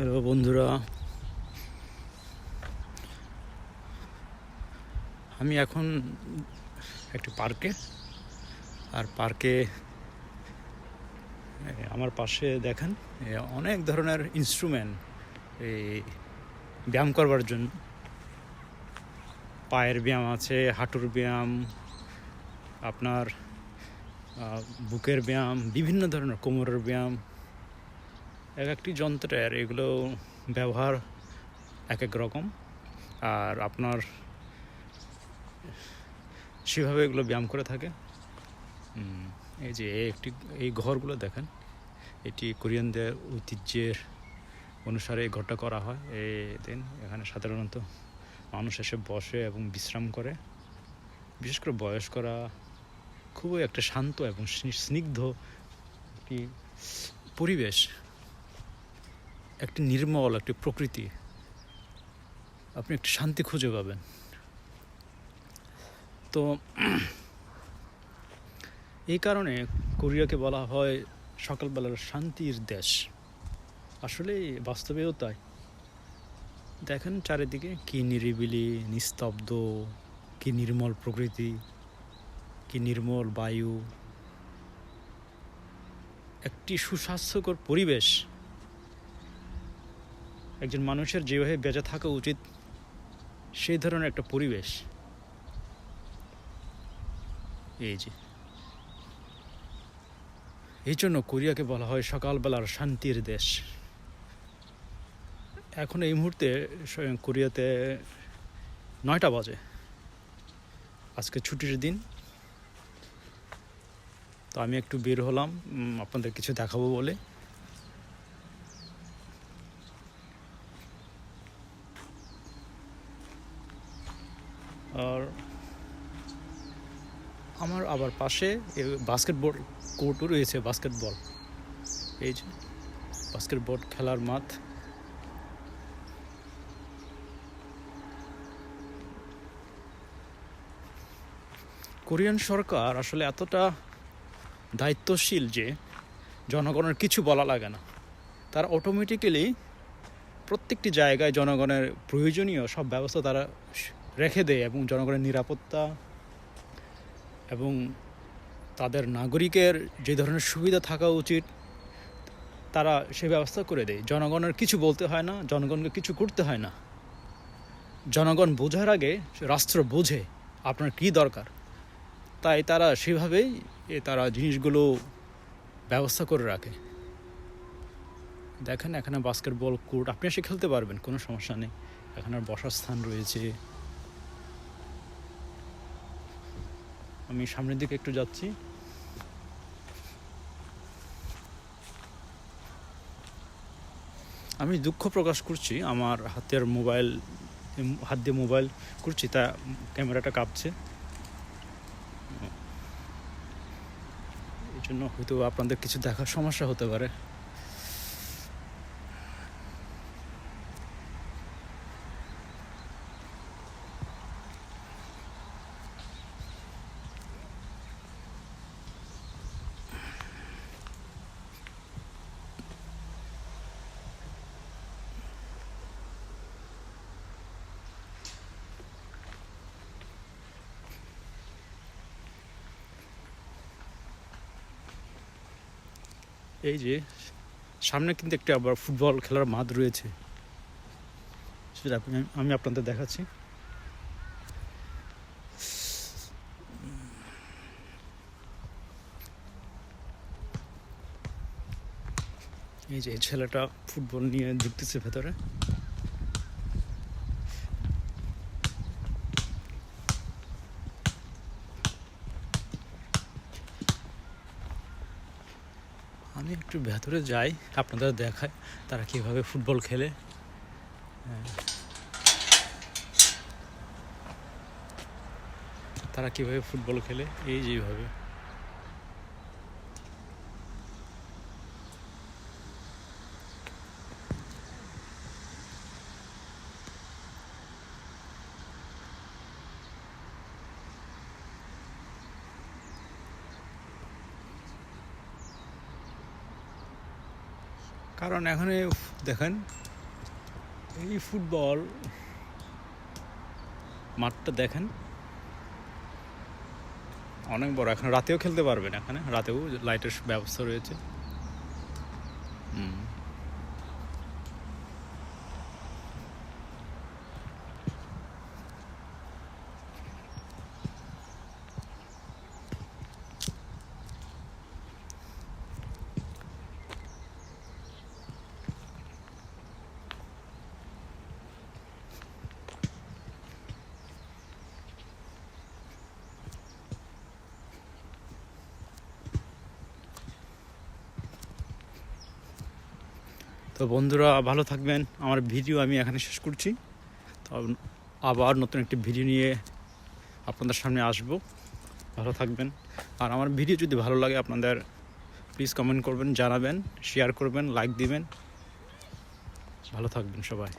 Hello বন্ধুরা। আমি এখন একটি পার্কে, আর পার্কে আমার পাশে দেখেন অনেক ধরনের ইনস্ট্রুমেন্ট এই ব্যায়াম করবার জন্য। পায়ের ব্যায়াম আছে, হাঁটুর ব্যায়াম, আপনার বুকের ব্যায়াম, বিভিন্ন ধরনের কোমরের ব্যায়াম এক একটি যন্ত্রের এগুলো ব্যবহার এক এক রকম। আর আপনার সেভাবে এগুলো ব্যায়াম করে থাকে। এই যে একটি, এই ঘরগুলো দেখেন, এটি কোরিয়ানদের ঐতিহ্যের অনুসারে এই ঘরটা করা হয়। এই দিন এখানে সাধারণত মানুষ এসে বসে এবং বিশ্রাম করে। বিশেষ করে বয়স্করা খুবই একটা শান্ত এবং স্নিগ্ধ একটি পরিবেশ। একটি নির্মল, একটি প্রকৃতি। আপনি একটি শান্তি খুঁজে পাবেন। তো, এই কারণে কোরিয়াকে বলা হয় সকালবেলার শান্তির দেশ। আসলে বাস্তবেও তাই। দেখেন চারিদিকে কি নিরিবিলি, নিস্তব্ধ, কি নির্মল প্রকৃতি, কি নির্মল বায়ু। একটি সুস্বাস্থ্যকর পরিবেশ। একজন মানুষের যেভাবে বেঁচে থাকা উচিত, সেই ধরনের একটা পরিবেশ। এই যে। এই জন্য কোরিয়াকে বলা হয় সকালবেলার শান্তির দেশ। এখন এই মুহূর্তে কোরিয়াতে নয়টা বাজে। আজকে ছুটির দিন। তো আমি একটু বের হলাম আপনাদের কিছু দেখাবো বলে। আর আমার আবার পাশে বাস্কেটবল কোর্টও রয়েছে বাস্কেটবল এই যে বাস্কেটবল খেলার মাঠ। কোরিয়ান সরকার আসলে এতটা দায়িত্বশীল যে জনগণের কিছু বলা লাগে না। তারা অটোমেটিক্যালি প্রত্যেকটি জায়গায় জনগণের প্রয়োজনীয় সব ব্যবস্থা তারা রেখে দেয় এবং জনগণের নিরাপত্তা এবং তাদের নাগরিকের যে ধরনের সুবিধা থাকা উচিত, তারা সে ব্যবস্থা করে দেয়। জনগণের কিছু বলতে হয় না, জনগণকে কিছু করতে হয় না। জনগণ বোঝার আগে রাষ্ট্র বোঝে আপনার কী দরকার। তাই তারা সেভাবেই তারা জিনিসগুলো ব্যবস্থা করে রাখে। দেখেন এখানে বাস্কেটবল কোর্ট আপনি এসে খেলতে পারবেন, কোনো সমস্যা নেই। এখানে বসার স্থান রয়েছে। আমি সামনের দিকে একটু যাচ্ছি। আমি দুঃখ প্রকাশ করছি, আমার হাতের মোবাইল, হাত দিয়ে মোবাইল করছি তা ক্যামেরাটা কাঁপছে। এই জন্য হয়তো আপনাদের কিছু দেখার সমস্যা হতে পারে। এই যে, সামনে কিন্তু একটা আবার ফুটবল খেলার মাঠ রয়েছে। সেটা আমি আপনাদের দেখাচ্ছি। এই যে ছেলেটা ফুটবল নিয়ে ঢুকতেছে ভেতরে। আমি একটু ভেতরে যাই, আপনাদের দেখায় তারা কীভাবে ফুটবল খেলে হ্যাঁ। তারা কীভাবে ফুটবল খেলে, এই যেভাবে কারণ এখানে দেখেন, এই ফুটবল মাঠটা দেখেন, অনেক বড়। এখন রাতেও খেলতে পারবেন এখানে, রাতেও লাইটের ব্যবস্থা রয়েছে। হুম। তো বন্ধুরা, ভালো থাকবেন। আমার ভিডিও আমি এখানে শেষ করছি। তো আবার নতুন একটি ভিডিও নিয়ে আপনাদের সামনে আসব। ভালো থাকবেন। আর আমার ভিডিও যদি ভালো লাগে আপনাদের প্লিজ কমেন্ট করবেন, জানাবেন শেয়ার করবেন লাইক দিবেন। ভালো থাকবেন সবাই।